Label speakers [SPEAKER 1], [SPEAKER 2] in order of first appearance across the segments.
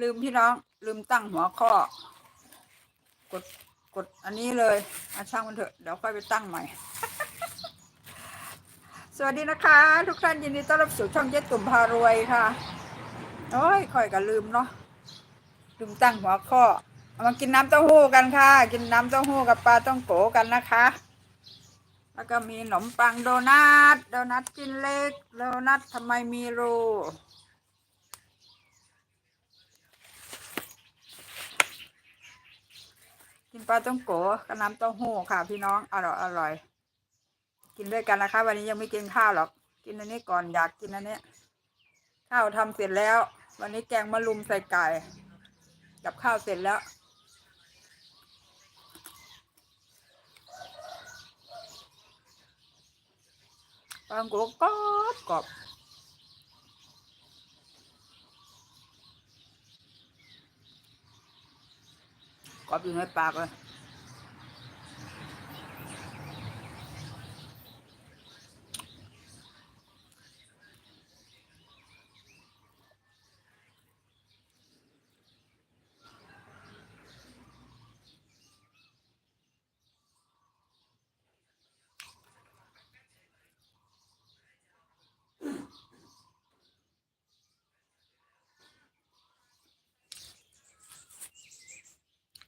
[SPEAKER 1] ลืมพี่น้อง ลืมตั้งหัวข้อ กดกดอันนี้เลยอาช่างมันเถอะเดี๋ยวค่อยไปตั้งใหม่ สวัสดีนะคะ ทุกท่านยินดีต้อนรับสู่ช่องเจ๊ตุ่มพารวยค่ะ โอ้ยค่อยก็ลืมเนาะลืมตั้งหัวข้อเอามากินน้ำเต้าหู้กันค่ะ กินน้ำเต้าหู้กับปลาต้องโกกันนะคะ แล้วก็มีขนมปังโดนัทโดนัทกินเล็กโดนัททำไมมีรู กิน ปลาต้องโกกับน้ำเต้าหู้ค่ะ พี่น้องอร่อยอร่อย กินด้วยกันนะคะ วันนี้ยังไม่กินข้าวหรอก กินอันนี้ก่อนอยากกินอันนี้ข้าวทำเสร็จแล้ว วันนี้แกงมะรุมใส่ไก่ กับข้าวเสร็จแล้วปลาต้องโกกรอบกรอบ กรอบอยู่ในปากเลย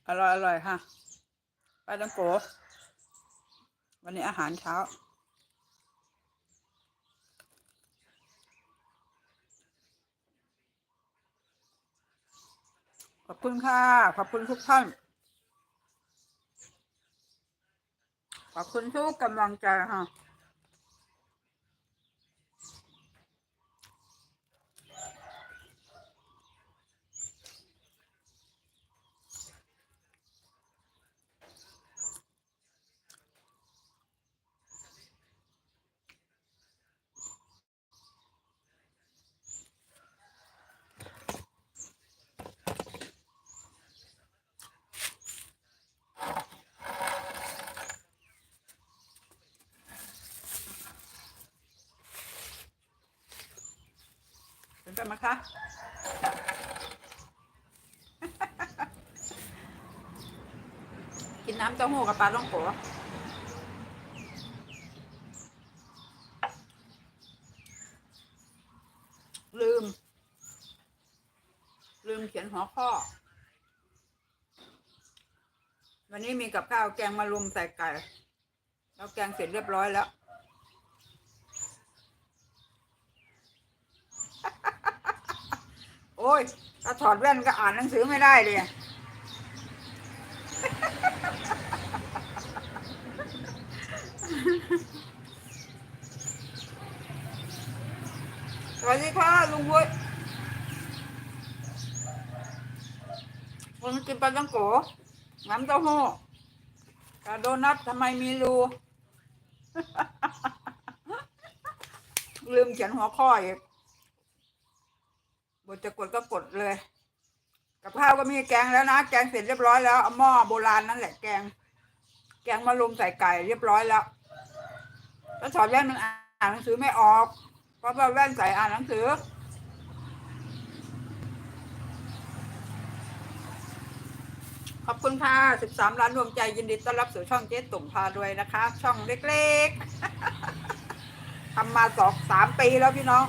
[SPEAKER 1] อร่อยอร่อยค่ะปลาตังโกวันนี้อาหารเช้า ขอบคุณค่ะ ขอบคุณทุกท่าน ขอบคุณทุกกำลังใจค่ะ กันไหมคะ กินน้ำเต้าหู้กับปลาต้องโกลืม ลืมเขียนหัวข้อ วันนี้มีกับข้าวแกงมะรุมใส่ไก่ แล้วแกงเสร็จเรียบร้อยแล้ว โอ้ยถ้าถอดแว่นก็อ่านหนังสือไม่ได้เลยสวัสดีค่ะลุงวุฒิผมกินปลาตังโกน้ำเต้าหู้กับโดนัททำไมมีรูลืมเขียนหัวข้ออีก บทจะกดก็กดเลย กับข้าวก็มีแกงแล้วนะ แกงเสร็จเรียบร้อยแล้วเอาหม้อโบราณนั่นแหละแกง แกงมะรุมใส่ไก่เรียบร้อยแล้วแล้วถอดแว่นมันอ่านหนังสือไม่ออก เพราะว่าแว่นใส่อ่านหนังสือขอบคุณค่ะ13 ล้านดวงใจยินดีต้อนรับสู่ช่องเจ๊ตุ่มพาด้วยนะคะ ช่องเล็กๆ ทำมาสองสามปีแล้วพี่น้อง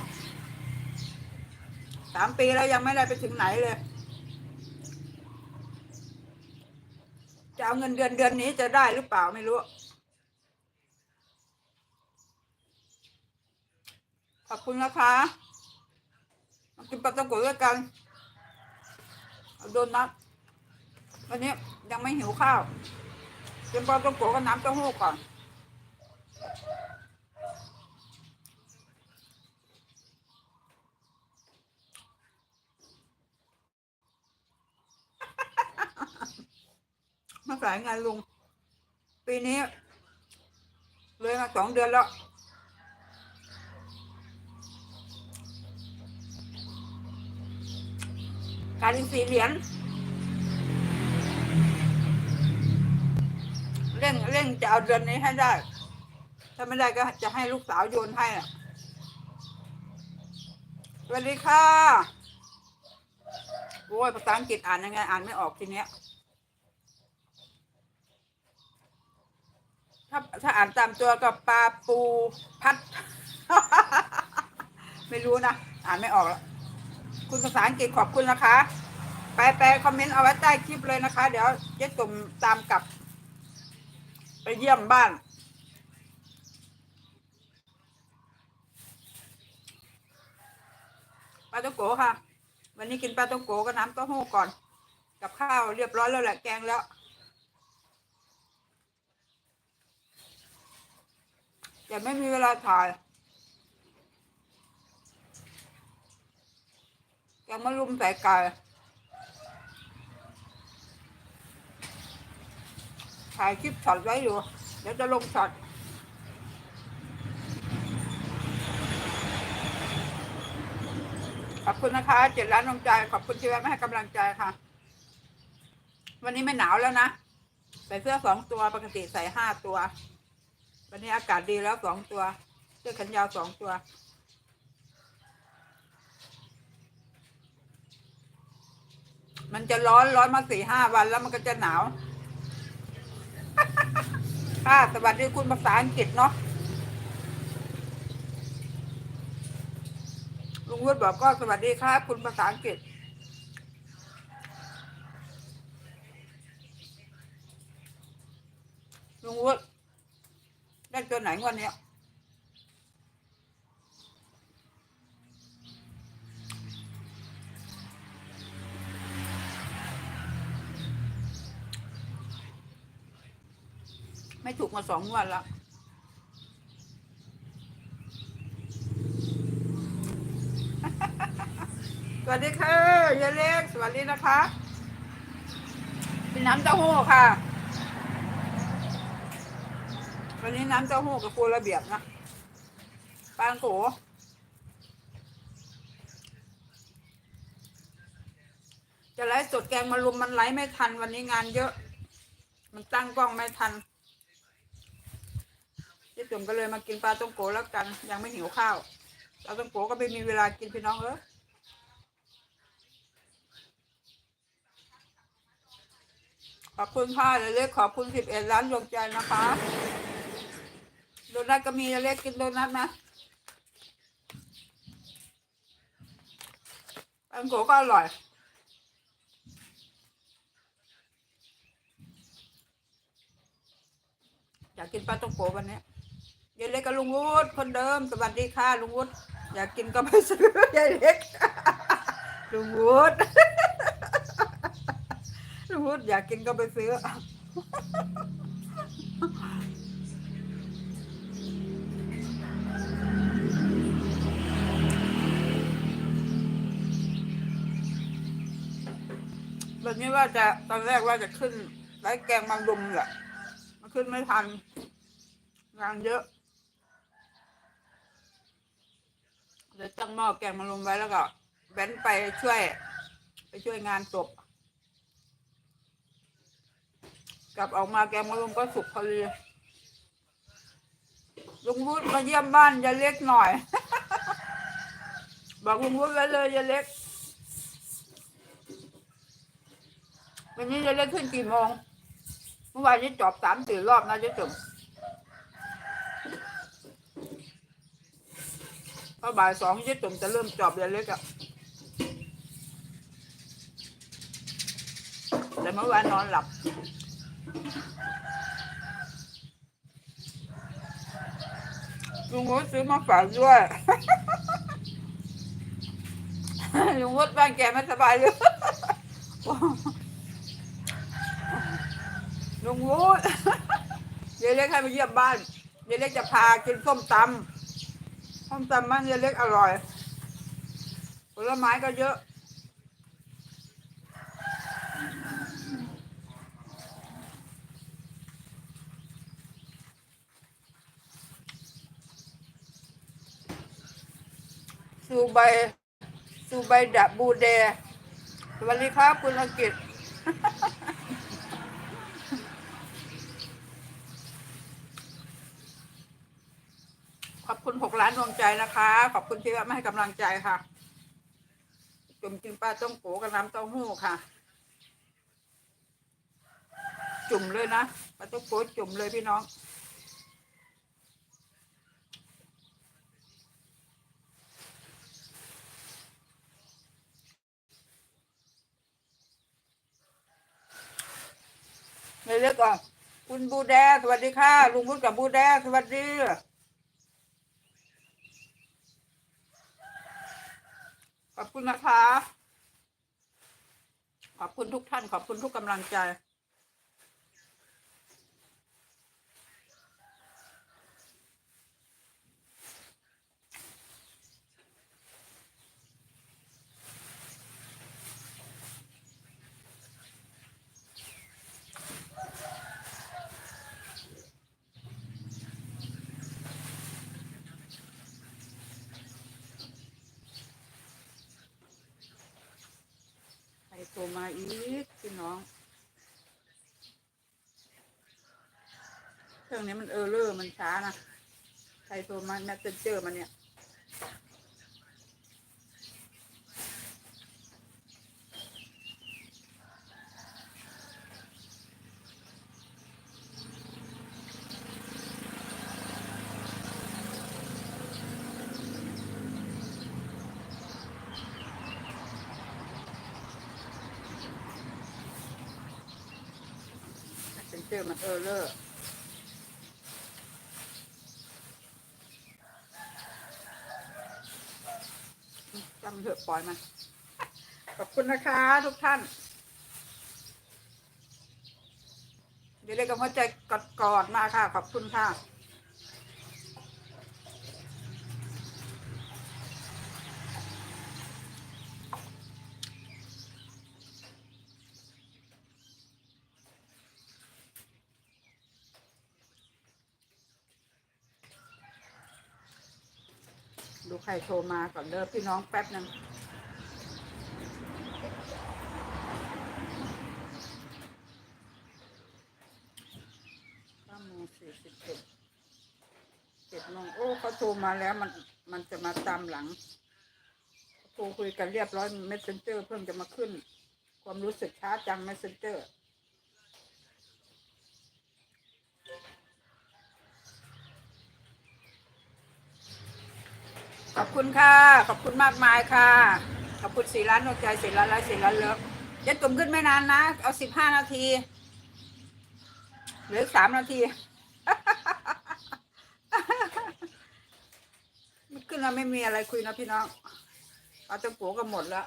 [SPEAKER 1] ามปีแล้วยังไม่ได้ไปถึงไหนเลย จะเอาเงินเดือนเดือนนี้จะได้หรือเปล่าไม่รู้ ขอบคุณนะคะมากินปลาตะโกด้วยกันโดนัทวันนี้ยังไม่หิวข้าวกินปลาตะโกกับน้ำเต้าหู้ก่อนาสายงานลุง ปีนี้ เลยมาสองเดือนแล้ว การินสีเหรียญเร่งเร่งจะเอาเดือนนี้ให้ได้ ถ้าไม่ได้ก็จะให้ลูกสาวโยนให้อะสวัสดีค่ะโอ้อ้ยภาษาอังกฤษอ่านยังไง อ่านไม่ออกทีเนี้ย ถ้าถ้าอ่านตามตัวกับปลาปูพัด ไม่รู้นะ อ่านไม่ออกแล้วคุณภาษาอังกฤษขอบคุณนะคะ ไปไปคอมเมนต์เอาไว้ใต้คลิปเลยนะคะ เดี๋ยวเจ๊ตุ่มตามกลับ ไปเยี่ยมบ้านปลาต้องโกค่ะ วันนี้กินปลาต้องโกกับน้ำเต้าหู้ก่อน กับข้าวเรียบร้อยแล้วแหละแกงแล้ว แต่ไม่มีเวลาถ่ายแกงมะรุมใส่ไก่ถ่ายคลิปช็อตไว้อยู่ เดี๋ยวจะลงช็อตขอบคุณนะคะเจ็ดล้านดวงใจ ขอบคุณที่แวะมาให้กำลังใจค่ะ วันนี้ไม่หนาวแล้วนะ ใส่เสื้อสองตัวปกติใส่ห้าตัว วันนี้อากาศดีแล้วสองตัวเสื้อแขนยาวสองตัวมันจะร้อนร้อนมาสี่ห้าวันแล้วมันก็จะหนาว ค่ะสวัสดีคุณภาษาอังกฤษเนาะ ลุงวุฒิบอกก็สวัสดีครับคุณภาษาอังกฤษ ลุงวุฒิ ได้ตัวไหนงวันนี้ยไม่ถูกมาสองงวันแล้วสวัสดีค่ะยายเล็กสวัสดีนะคะเป็นน้ำเต้าหู้ค่ะ วันนี้น้ำเต้าหู้กับครูระเบียบนะปางโกจะไลฟ์สดแกงมารุมมันไลฟ์ไม่ทันวันนี้งานเยอะ มันตั้งกล้องไม่ทันเจ๊จุ่มก็เลยมากินปลาต้งโกแล้วกัน ยังไม่หิวข้าวปลาต้งโกก็ไม่มีเวลากินพี่น้องเออขอบคุณค่ะเล็กขอบคุณสิบเอ็ดล้านดวงใจนะคะ โดนัทก็มีเล็กกินโดนัทนะอังโกก็อร่อยอยากกินปลาต้องโกวันนี้ยายเล็กกับลุงวุฒิคนเดิม สวัสดีค่ะลุงวุฒิอยากกินก็ไปซื้อยายเล็กลุงวุฒิลุงวุฒิอยากกินก็ไปซื้อ วันนี้ว่าจะตอนแรกว่าจะขึ้นไร้แกงมังดุมแหละมันขึ้นไม่ทัน งานเยอะเลยตั้งหม้อแกงมังดุมไว้แล้วก็แบนไปช่วย ไปช่วยงานศพกลับออกมาแกงมังดุมก็สุกพอดี ลุงวุฒิมาเยี่ยมบ้านยาเล็กหน่อย บอกลุงวุฒิไว้เลยยาเล็ก วันนี้จะเล่นขึ้นกี่โมง เมื่อวานนี้จอบสามสี่รอบนะเจ๊จุ๋มพอบ่ายสองเจ๊จุ๋มจะเริ่มจอบเรียนเล็กอะแต่เมื่อวานนอนหลับ ลุงวุฒซื้อมาฝากด้วย ลุงวุฒบ้านแกไม่สบายเลยลุงวุฒิยเล็กให้มาเยี่ยมบ้านยายเล็กจะพากินส้มตำส้มตำบ้านยายเล็กอร่อยผลไม้ก็เยอะ สูใบสูใบดับบูเดสวัสดีครับคุณอังกฤษขอบคุณหกล้านดวงใจนะคะ ขอบคุณที่มาให้กำลังใจค่ะจุ่มกินปลาต้องโกกับน้ำเต้าหู้ค่ะ จุ่มเลยนะปลาต้องโกจุ่มเลยพี่น้อง เลยเรียกก่อนคุณบูแดสวัสดีค่ะ ลุงพุทธกับบูแดสวัสดีขอบคุณนะคะ ขอบคุณทุกท่าน ขอบคุณทุกกำลังใจ มาอีกพี่น้องเครื่องนี้มันเออร์เลอร์มันช้านะใครโทรมาแมสเซนเจอร์มันเนี่ย เจอมันเออเลอร์จำเถอะปล่อยมัน ขอบคุณนะคะทุกท่าน เดี๋ยวเรียกกับหัวใจกอดๆมาค่ะ ขอบคุณค่ะ ดูใครโทรมาก่อนเด้อพี่น้องแป๊บหนึงเก้าโมงสี่สิบเจ็ดเจ็ดโมงโอ้เขาโทรมาแล้วมันมันจะมาตามหลังโทรคุยกันเรียบร้อยเมสเซนเจอร์เพิ่งจะมาขึ้น ความรู้สึกช้าจังเมสเซนเจอร์ ขอบคุณค่ะ ขอบคุณมากมายค่ะ ขอบคุณสี่ล้านดวงใจสี่ล้านลค์สี่ล้านเลิฟยัดตุ่มขึ้นไม่นานนะ เอาสิบห้านาทีเหลือสามนาที มันขึ้นแล้วไม่มีอะไรคุยนะพี่น้องเอาจังโกกันหมดแล้ว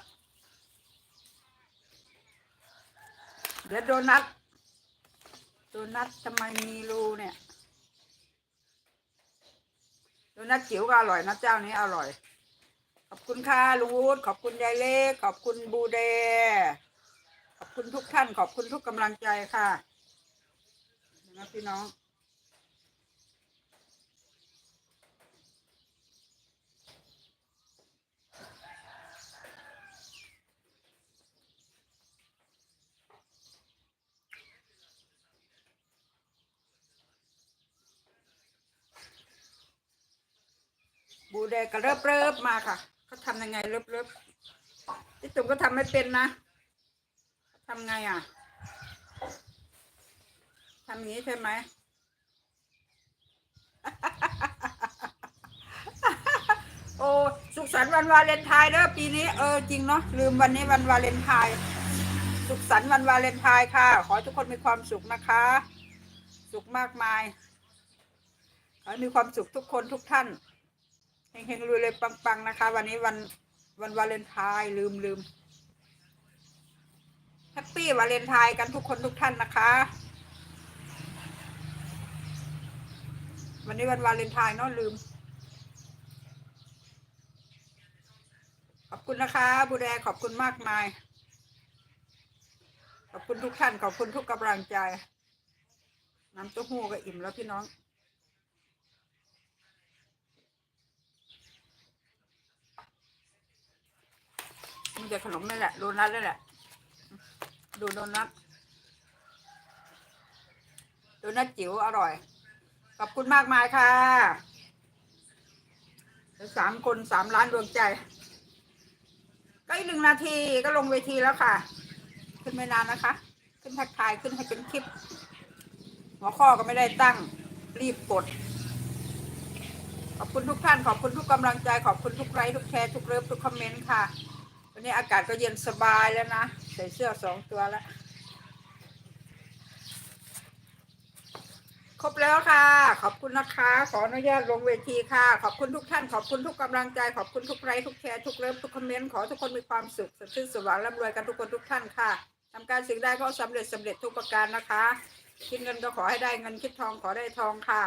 [SPEAKER 1] เดี๋ยวโดนัท โดนัททำไมมีรูเนี่ย โดนัทจิ๋วก็อร่อยนะเจ้านี้อร่อย ขอบคุณค่ะลุงวูดขอบคุณยายเล็กขอบคุณบูเดขอบคุณทุกท่าน ขอบคุณทุกกำลังใจค่ะนะพี่น้อง บูเดก็เริบเริบมาค่ะเขาทำยังไงเริบเริบๆที่ตุ่มก็ทำไม่เป็นนะทำไงอะทำอย่างนี้ใช่ไหมโอ้สุขสันต์วันวาเลนไทน์เด้อปีนี้เออจริงเนาะลืมวันนี้วันวาเลนไทน์สุขสันต์วันวาเลนไทน์ค่ะ ขอทุกคนมีความสุขนะคะ สุขมากมายขอมีความสุขทุกคนทุกท่าน เฮงๆรวยเลยปังๆนะคะ วันนี้วันวันวาเลนไทน์ลืมลืมแฮปปี้วาเลนไทน์กันทุกคนทุกท่านนะคะ วันนี้วันวาเลนไทน์เนาะลืม ขอบคุณนะคะบูแดขอบคุณมากมาย ขอบคุณทุกท่าน ขอบคุณทุกกำลังใจ น้ำเต้าหู้ก็อิ่มแล้วพี่น้อง แต่ขนมนี่แหละโดนัทนี่แหละ ดูโดนัทโดนัทจิ๋วอร่อย ขอบคุณมากมายค่ะสามคนสามล้านดวงใจ ก็อีกหนึ่งนาทีก็ลงเวทีแล้วค่ะ ขึ้นไม่นานนะคะ ขึ้นทักทายขึ้นให้เป็นคลิป หัวข้อก็ไม่ได้ตั้งรีบกด ขอบคุณทุกท่าน ขอบคุณทุกกำลังใจ ขอบคุณทุกไลค์ทุกแชร์ทุกเลิฟทุกคอมเมนต์ค่ะ วันนี้อากาศก็เย็นสบายแล้วนะ ใส่เสื้อสองตัวแล้ว ครบแล้วค่ะ ขอบคุณนะคะ ขออนุญาตลงเวทีค่ะ ขอบคุณทุกท่าน ขอบคุณทุกกำลังใจ ขอบคุณทุกไลค์ทุกแชร์ ทุกเลิฟทุกคอมเมนต์ ขอทุกคนมีความสุขสดชื่นสว่างร่ำรวยกันทุกคนทุกท่านค่ะทำการสิ่งใดก็สำเร็จสำเร็จทุกประการนะคะคิดเงินก็ขอให้ได้เงินคิดทองขอได้ทองค่ะ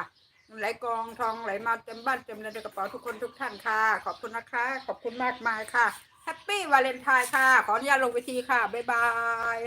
[SPEAKER 1] ไหลกองทองไหลมาเต็มบ้านเต็มเรือนในกระเป๋าทุกคนทุกท่านค่ะ ขอบคุณนะคะ ขอบคุณมากมายค่ะ แฮปปี้วาเลนไทน์ค่ะ ขออนุญาตลงเวทีค่ะ บ๊ายบาย